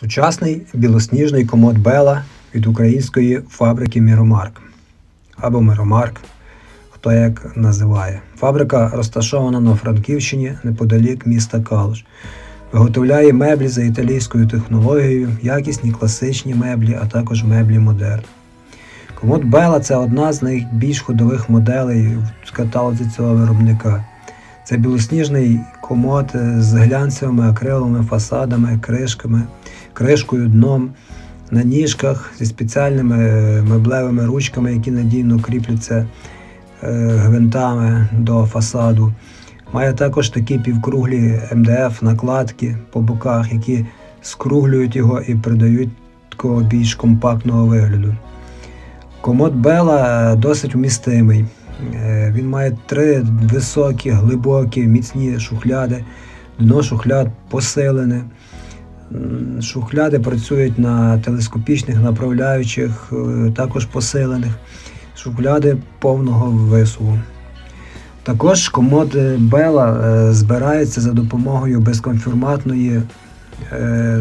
Сучасний білосніжний комод Бела від української фабрики Міромарк або Миромарк, хто як називає. Фабрика розташована на Франківщині неподалік міста Калуш. Виготовляє меблі за італійською технологією, якісні класичні меблі, а також меблі модерн. Комод Бела це одна з найбільш ходових моделей в каталозі цього виробника. Це білосніжний комод з глянцевими акриловими фасадами, кришками, кришкою, дном, на ніжках зі спеціальними е, меблевими ручками, які надійно кріпляться е, гвинтами до фасаду. Має також такі півкруглі МДФ накладки по боках, які скруглюють його і придають такого більш компактного вигляду. Комод Бела досить вмістимий. Е, Він має три високі, глибокі, міцні шухляди. Дно шухляд посилене. Шухляди працюють на телескопічних направляючих, е, також посилених. Шухляди повного висуву. Також комод е, Бела е, збирається за допомогою безконформатної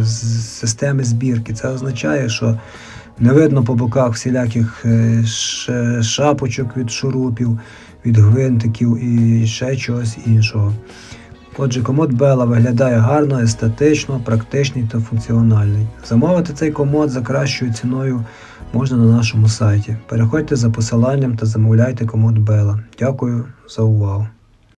системи збірки. Це означає, що не видно по боках всіляких шапочок від шурупів, від гвинтиків і ще чогось іншого. Отже, комод Бела виглядає гарно, естетично, практичний та функціональний. Замовити цей комод за кращою ціною можна на нашому сайті. Переходьте за посиланням та замовляйте комод Бела. Дякую за увагу.